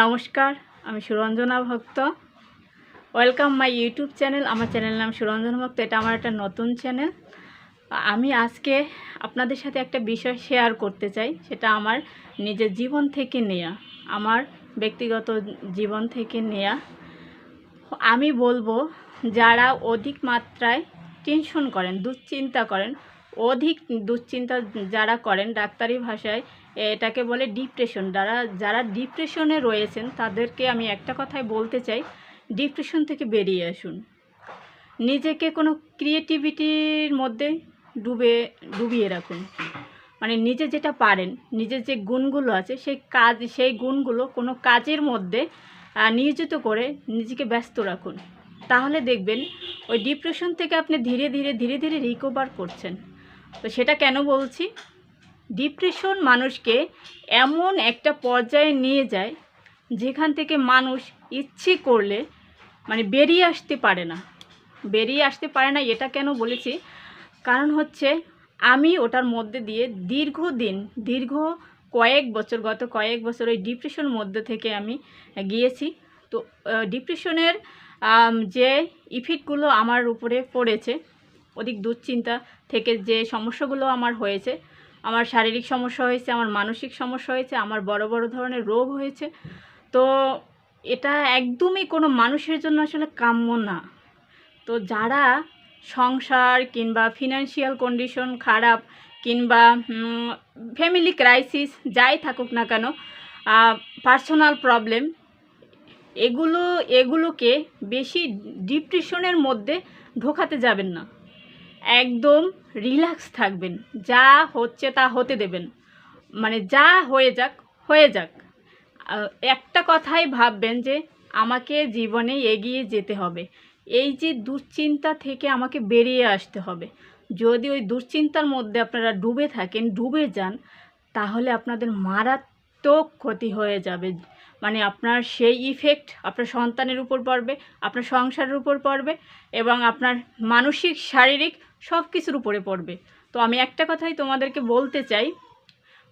নমস্কার, আমি Suranjana Bhakta. Welcome my YouTube channel আমার চ্যানেল নাম সুরঞ্জনা ভক্ত। এটা আমার একটা নতুন চ্যানেল আমি আজকে আপনাদের সাথে একটা বিষয় শেয়ার করতে চাই। সেটা আমার নিজের জীবন থেকে নেয়া, আমার ব্যক্তিগত জীবন থেকে নেয়া। আমি বলব, যারা অধিক মাত্রায় টেনশন করেন, দুশ্চিন্তা করেন অধিক দুশ্চিন্তা যারা করেন ডাক্তারি ভাষায়, এটাকে বলে ডিপ্রেশন। যারা যারা ডিপ্রেশনে রয়েছেন, তাদেরকে আমি একটা কথাই বলতে চাই, ডিপ্রেশন থেকে বেরিয়ে আসুন। নিজেকে কোনো ক্রিয়েটিভিটির মধ্যে ডুবে, ডুবিয়ে রাখুন। মানে নিজে যেটা পারেন, নিজের যে গুণগুলো আছে, সেই কাজ, সেই গুণগুলো কোনো কাজের মধ্যে নিয়োজিত করে নিজেকে ব্যস্ত রাখুন। তাহলে দেখবেন, ওই ডিপ্রেশন থেকে আপনি ধীরে ধীরে ধীরে ধীরে রিকভার করছেন। তো সেটা কেন বলছি? ডিপ্রেশন মানুষকে এমন একটা পর্যায়ে নিয়ে যায়, যেখান থেকে মানুষ ইচ্ছে করলে মানে বেরিয়ে আসতে পারে না। বেরিয়ে আসতে পারে না এটা কেন বলেছি? কারণ হচ্ছে আমি ওটার মধ্যে দিয়ে দীর্ঘদিন, দীর্ঘ কয়েক বছর, গত কয়েক বছর ওই ডিপ্রেশন মধ্যে থেকে আমি গিয়েছি। তো ডিপ্রেশনের যে ইফেক্টগুলো আমার উপরে পড়েছে অধিক দুশ্চিন্তা থেকে যে সমস্যাগুলো আমার হয়েছে, আমার শারীরিক সমস্যা হয়েছে, আমার মানসিক সমস্যা হয়েছে, আমার বড় বড় ধরনের রোগ হয়েছে। তো এটা একদমই কোনো মানুষের জন্য আসলে কাম্য না। তো যারা সংসার কিংবা ফিনান্সিয়াল কন্ডিশন খারাপ কিংবা ফ্যামিলি ক্রাইসিস যাই থাকুক না কেন পার্সোনাল প্রবলেম এগুলো, এগুলোকে বেশি ডিপ্রেশনের মধ্যে ঢোকাতে যাবেন না। একদম রিল্যাক্স থাকবেন। যা হচ্ছে তা হতে দেবেন। মানে যা হয়ে যাক হয়ে যাক। একটা কথাই ভাববেন যে আমাকে জীবনে এগিয়ে যেতে হবে। এই যে দুশ্চিন্তা থেকে আমাকে বেরিয়ে আসতে হবে। যদি ওই দুশ্চিন্তার মধ্যে আপনারা ডুবে থাকেন, ডুবে যান, তাহলে আপনাদের মারাত্মক ক্ষতি হয়ে যাবে। মানে আপনার সেই ইফেক্ট আপনার সন্তানের উপর পড়বে, আপনার সংসারের উপর পড়বে এবং আপনার মানসিক, শারীরিক সব কিছুর উপরে পড়বে। তো আমি একটা কথাই তোমাদেরকে বলতে চাই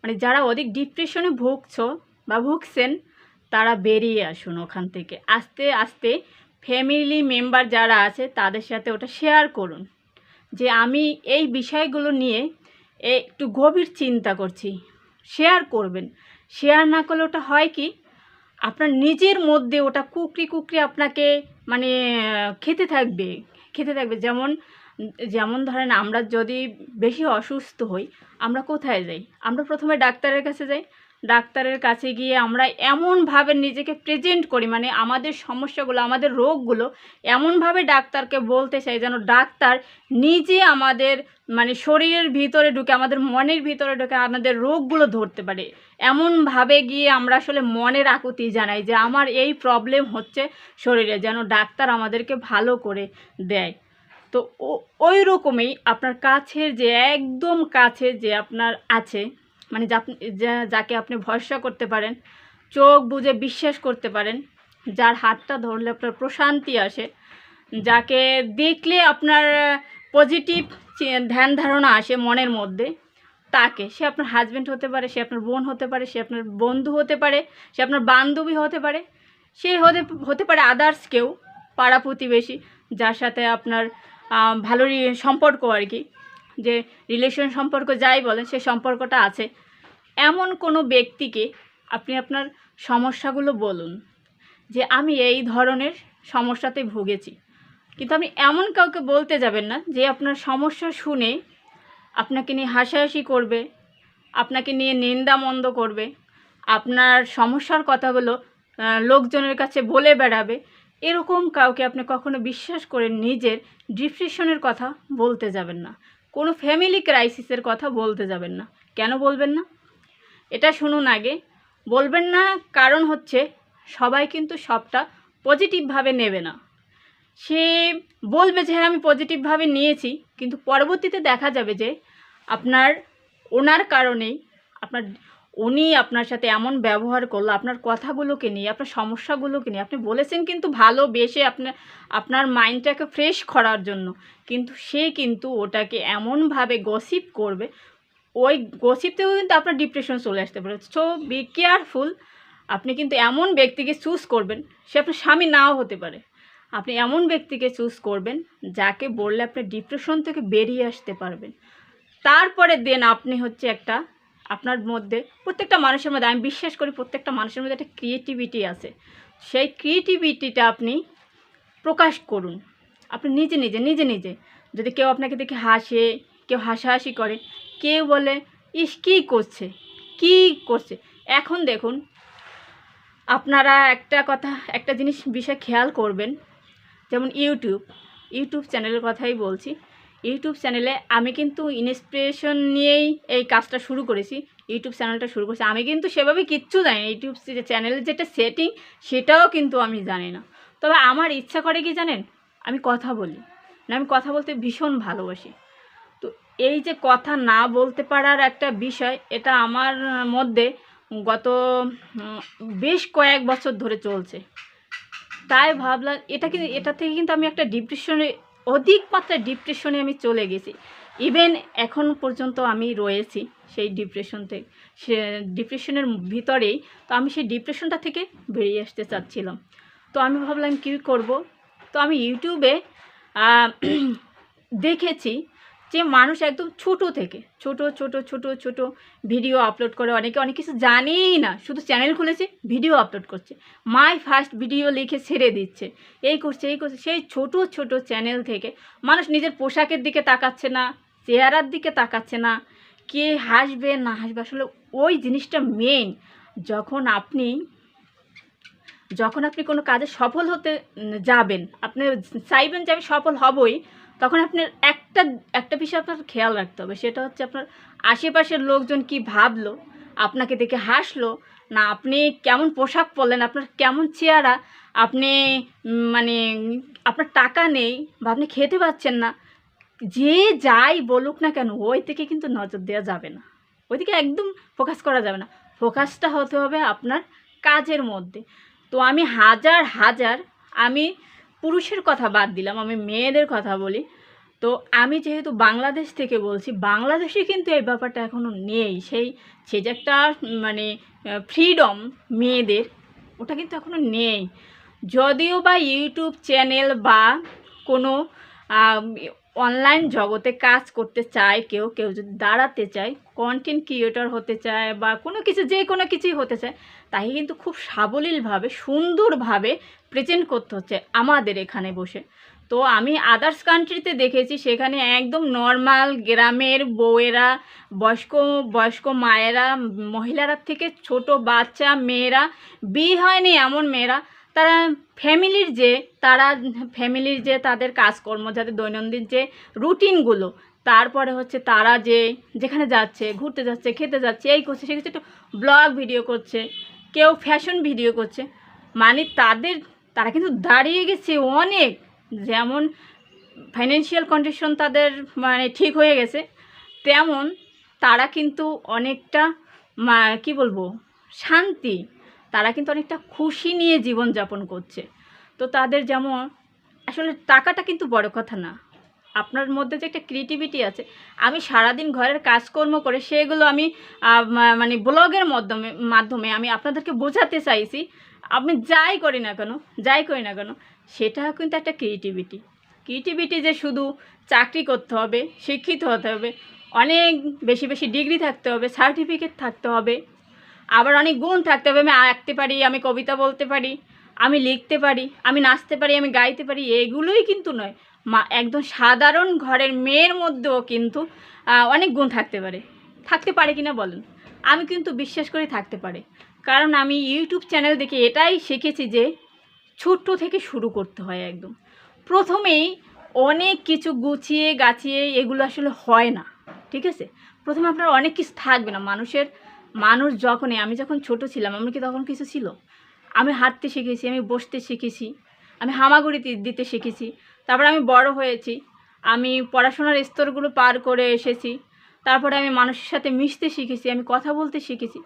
মানে যারা অধিক ডিপ্রেশনে ভুগছো বা ভুগছেন, তারা বেরিয়ে আসুন ওখান থেকে। আস্তে আস্তে ফ্যামিলি মেম্বার যারা আছে, তাদের সাথে ওটা শেয়ার করুন। যে আমি এই বিষয়গুলো নিয়ে একটু গভীর চিন্তা করছি। শেয়ার করবেন। শেয়ার না করলে ওটা হয় কি? আপনার নিজের মধ্যে ওটা কুকরি কুকরি আপনাকে মানে খেতে থাকবে খেতে থাকবে। যেমন যেমন ধরেন আমরা যদি বেশি অসুস্থ হই, আমরা কোথায় যাই? আমরা প্রথমে ডাক্তারের কাছে যাই। ডাক্তারের কাছে গিয়ে আমরা এমনভাবে নিজেকে প্রেজেন্ট করি মানে আমাদের সমস্যাগুলো, আমাদের রোগগুলো এমনভাবে ডাক্তারকে বলতে চাই যেন ডাক্তার নিজে আমাদের মানে শরীরের ভিতরে ঢুকে, আমাদের মনের ভিতরে ঢুকে আমাদের রোগগুলো ধরতে পারে। এমনভাবে গিয়ে আমরা আসলে মনের আকুতি জানাই যে আমার এই প্রবলেম হচ্ছে শরীরে, যেন ডাক্তার আমাদেরকে ভালো করে দেয়। তো ওই রকমই আপনার কাছের যে, একদম কাছে যে আপনার আছে মানে যাকে আপনি ভরসা করতে পারেন, চোখ বুজে বিশ্বাস করতে পারেন, যার হাতটা ধরলে আপনার প্রশান্তি আসে, যাকে দেখলে আপনার পজিটিভ ধ্যান ধারণা আসে মনের মধ্যে, তাকে। সে আপনার হাজব্যান্ড হতে পারে, সে আপনার বোন হতে পারে, সে আপনার বন্ধু হতে পারে, সে আপনার বান্ধবী হতে পারে, সে হতে হতে পারে আদার্স কেউ, পাড়া প্রতিবেশী, যার সাথে আপনার ভালো সম্পর্ক আর কি। যে রিলেশন সম্পর্ক যাই বলেন, সে সম্পর্কটা আছে। এমন কোনো ব্যক্তিকে আপনি আপনার সমস্যাগুলো বলুন, যে আমি এই ধরনের সমস্যাতে ভুগেছি। কিন্তু আপনি এমন কাউকে বলতে যাবেন না, যে আপনার সমস্যা শুনে আপনাকে নিয়ে হাসাহাসি করবে, আপনাকে নিয়ে নিন্দা মন্দ করবে, আপনার সমস্যার কথাগুলো লোকজনের কাছে বলে বেড়াবে এরকম কাউকে আপনি কখনো বিশ্বাস করে নিজের ডিপ্রেশনের কথা বলতে যাবেন না। কোনো ফ্যামিলি ক্রাইসিসের কথা বলতে যাবেন না। কেন বলবেন না? এটা শুনুন আগে। বলবেন না কারণ হচ্ছে সবাই কিন্তু সবটা পজিটিভভাবে নেবে না। সে বলবে যে হ্যাঁ আমি পজিটিভভাবে নিয়েছি। কিন্তু পরবর্তীতে দেখা যাবে যে, আপনার ওনার কারণেই আপনার উনি আপনার সাথে এমন ব্যবহার করল, আপনার কথাগুলোকে নিয়ে, আপনার সমস্যাগুলোকে নিয়ে, আপনি বলেছেন কিন্তু ভালোবেসে আপনার আপনার মাইন্ডটাকে ফ্রেশ করার জন্য। কিন্তু সে কিন্তু ওটাকে এমনভাবে গসিপ করবে, ওই গসিপ থেকেও কিন্তু আপনার ডিপ্রেশন চলে আসতে পারে। সো বি কেয়ারফুল আপনি কিন্তু এমন ব্যক্তিকে চুজ করবেন, সে আপনার স্বামী নাও হতে পারে। আপনি এমন ব্যক্তিকে চুজ করবেন, যাকে বললে আপনি ডিপ্রেশন থেকে বেরিয়ে আসতে পারবেন। তারপরে দেন আপনি হচ্ছে একটা আপনার মধ্যে, প্রত্যেকটা মানুষের মধ্যে, আমি বিশ্বাস করি প্রত্যেকটা মানুষের মধ্যে একটা ক্রিয়েটিভিটি আছে। সেই ক্রিয়েটিভিটিটা আপনি প্রকাশ করুন। আপনি নিজে নিজে নিজে নিজে। যদি কেউ আপনাকে দেখে হাসে, কেউ হাসাহাসি করে, কেউ বলে, ইস, কী করছে? কী করছে? এখন দেখুন, আপনারা একটা কথা, একটা জিনিস বিষয় খেয়াল করবেন। যেমন ইউটিউব ইউটিউব চ্যানেলের কথাই বলছি। ইউটিউব চ্যানেলে আমি কিন্তু ইন্সপিরেশন নিয়েই এই কাজটা শুরু করেছি। ইউটিউব চ্যানেলটা শুরু করেছি। আমি কিন্তু সেভাবে কিচ্ছু জানি না। ইউটিউব চ্যানেলের যেটা সেটিং সেটাও কিন্তু আমি জানি না। তবে আমার ইচ্ছা করে কি জানেন? আমি কথা বলি। না আমি কথা বলতে ভীষণ ভালোবাসি। তো এই যে কথা না বলতে পারার একটা বিষয়, এটা আমার মধ্যে গত বেশ কয়েক বছর ধরে চলছে। তাই ভাবলাম, এটা কিন্তু এটা থেকে কিন্তু আমি একটা ডিপ্রেশনে অধিক মাত্রায় ডিপ্রেশনে আমি চলে গেছি। ইভেন এখন পর্যন্ত আমি রয়েছি সেই ডিপ্রেশন থেকে সে ডিপ্রেশনের ভিতরেই তো আমি সেই ডিপ্রেশনটা থেকে বেরিয়ে আসতে চাচ্ছিলাম। তো আমি ভাবলাম কী করব? তো আমি ইউটিউবে দেখেছি যে মানুষ একদম ছোট থেকে, ছোট ছোট ছোট ছোট ভিডিও আপলোড করে অনেকে অনেক কিছু জানেই না। শুধু চ্যানেল খুলেছে ভিডিও আপলোড করছে। মাই ফার্স্ট ভিডিও লিখে ছেড়ে দিচ্ছে। এই করছে এই করছে। সেই ছোট ছোট চ্যানেল থেকে মানুষ নিজের পোশাকের দিকে তাকাচ্ছে না, চেহারার দিকে তাকাচ্ছে না। কে হাসবে, না হাসবে? আসলে ওই জিনিসটা মেন যখন আপনি যখন আপনি কোনো কাজে সফল হতে যাবেন, আপনি চাইবেন যে আমি সফল হবই তখন আপনার একটা একটা বিষয় আপনার খেয়াল রাখতে হবে, সেটা হচ্ছে আপনার আশেপাশের লোকজন কি ভাবলো, আপনাকে দেখে হাসলো, না আপনি কেমন পোশাক পরলেন, আপনার কেমন চেহারা, আপনি মানে আপনার টাকা নেই বা আপনি খেতে পাচ্ছেন না, যে যাই বলুক না কেন, ওই থেকে কিন্তু নজর দেওয়া যাবে না। ওইদিকে একদম ফোকাস করা যাবে না। ফোকাসটা হতে হবে আপনার কাজের মধ্যে। তো আমি হাজার হাজার, আমি পুরুষের কথা বাদ দিলাম, আমি মেয়েদের কথা বলি। তো আমি যেহেতু বাংলাদেশ থেকে বলছি, বাংলাদেশে কিন্তু এই ব্যাপারটা এখনও নেই। সেই সে যে একটা মানে ফ্রিডম মেয়েদের, ওটা কিন্তু এখনও নেই। যদিও বা ইউটিউব চ্যানেল বা কোনো অনলাইন জগতে কাজ করতে চায়, কেউ কেউ যদি দাঁড়াতে চায় কন্টেন্ট ক্রিয়েটর হতে চায় বা কোনো কিছু যে কোনো কিছুই হতে চায়, তাকে কিন্তু খুব সাবলীলভাবে, সুন্দরভাবে প্রেজেন্ট করতে হচ্ছে আমাদের এখানে বসে। তো আমি আদার্স কান্ট্রিতে দেখেছি, সেখানে একদম নর্মাল গ্রামের বউয়েরা, বয়স্ক বয়স্ক মায়েরা, মহিলারা থেকে ছোট বাচ্চা, মেয়েরা, বিয়ে হয়নি এমন মেয়েরা, তারা ফ্যামিলির যে, তারা ফ্যামিলির যে তাদের কাজকর্ম, যাদের দৈনন্দিন যে রুটিনগুলো, তারপরে হচ্ছে তারা যে, যেখানে যাচ্ছে, ঘুরতে যাচ্ছে, খেতে যাচ্ছে, এই করছে সে কিছু একটু ব্লগ ভিডিও করছে, কেউ ফ্যাশন ভিডিও করছে মানে তাদের তারা কিন্তু দাঁড়িয়ে গেছে অনেক। যেমন ফাইন্যান্সিয়াল কন্ডিশন তাদের মানে ঠিক হয়ে গেছে, তেমন তারা কিন্তু অনেকটা কী বলব, শান্তি। তারা কিন্তু অনেকটা খুশি নিয়ে জীবনযাপন করছে। তো তাদের যেমন, আসলে টাকাটা কিন্তু বড় কথা না। আপনার মধ্যে যে একটা ক্রিয়েটিভিটি আছে, আমি সারাদিন ঘরের কাজকর্ম করে সেগুলো আমি মানে ব্লগের মাধ্যমে মাধ্যমে আমি আপনাদেরকে বোঝাতে চাইছি আমি যাই করি না কেন, যাই করি না কেন, সেটা কিন্তু একটা ক্রিয়েটিভিটি ক্রিয়েটিভিটি যে শুধু চাকরি করতে হবে, শিক্ষিত হতে হবে, অনেক বেশি বেশি ডিগ্রি থাকতে হবে সার্টিফিকেট থাকতে হবে, আবার অনেক গুণ থাকতে হবে, আমি আঁকতে পারি, আমি কবিতা বলতে পারি, আমি লিখতে পারি, আমি নাচতে পারি, আমি গাইতে পারি, এগুলোই কিন্তু নয়। মা, একদম সাধারণ ঘরের মেয়ের মধ্যেও কিন্তু অনেক গুণ থাকতে পারে। থাকতে পারে কিনা বলেন? আমি কিন্তু বিশ্বাস করি থাকতে পারে। কারণ আমি ইউটিউব চ্যানেল দেখে এটাই শিখেছি যে ছোট্ট থেকে শুরু করতে হয় একদম। প্রথমেই অনেক কিছু গুছিয়ে, গাছিয়ে এগুলো আসলে হয় না, ঠিক আছে? প্রথমে আপনার অনেক কিছু থাকবে না। মানুষের, মানুষ যখনই, আমি যখন ছোট ছিলাম, আমার কি তখন কিছু ছিল? আমি হাঁটতে শিখেছি, আমি বসতে শিখেছি, আমি হামাগুড়ি দিতে শিখেছি, তারপরে আমি বড় হয়েছি, আমি পড়াশোনার স্তরগুলো পার করে এসেছি, তারপরে আমি মানুষের সাথে মিশতে শিখেছি, আমি কথা বলতে শিখেছি।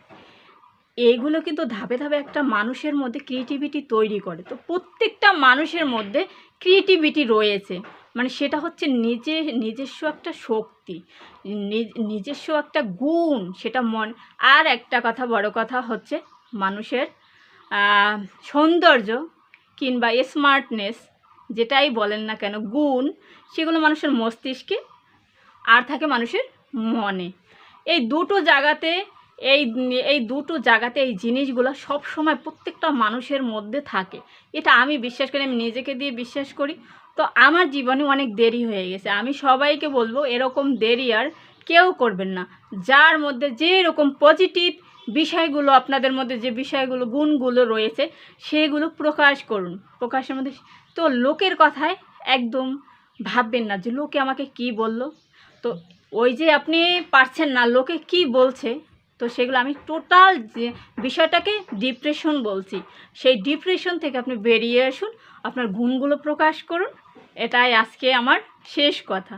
এইগুলো কিন্তু ধাপে ধাপে একটা মানুষের মধ্যে ক্রিয়েটিভিটি তৈরি করে। তো প্রত্যেকটা মানুষের মধ্যে ক্রিয়েটিভিটি রয়েছে। মানে সেটা হচ্ছে নিজে, নিজস্ব একটা শক্তি নিজ- নিজস্ব একটা গুণ, সেটা মন। আর একটা কথা, বড় কথা হচ্ছে মানুষের সৌন্দর্য কিংবা স্মার্টনেস যেটাই বলেন না কেন, গুণ, সেগুলো মানুষের মস্তিষ্কে আর থাকে মানুষের মনে। এই দুটো জায়গাতে এই এই দুটো জায়গাতে এই জিনিসগুলো সব সময় প্রত্যেকটা মানুষের মধ্যে থাকে। এটা আমি বিশ্বাস করি, আমি নিজেকে দিয়ে বিশ্বাস করি। তো আমার জীবনে অনেক দেরি হয়ে গেছে। আমি সবাইকে বলব, এরকম দেরি আর কেউ করবেন না। যার মধ্যে যে এরকম পজিটিভ বিষয়গুলো, আপনাদের মধ্যে যে বিষয়গুলো, গুণগুলো রয়েছে, সেগুলো প্রকাশ করুন। প্রকাশের মধ্যে তো লোকের কথায় একদম ভাববেন না যে, লোকে আমাকে কি বলল? তো ওই যে আপনি পারছেন না, লোকে কি বলছে? তো সেগুলো আমি টোটাল যে বিষয়টাকে ডিপ্রেশন বলছি, সেই ডিপ্রেশন থেকে আপনি বেরিয়ে আসুন, আপনার গুণগুলো প্রকাশ করুন, এটাই আজকে আমার শেষ কথা।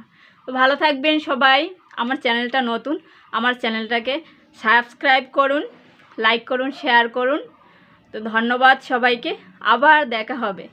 তো ভালো থাকবেন সবাই, আমার চ্যানেলটা নতুন, আমার চ্যানেলটাকে সাবস্ক্রাইব করুন লাইক করুন শেয়ার করুন। তো ধন্যবাদ সবাইকে, আবার দেখা হবে।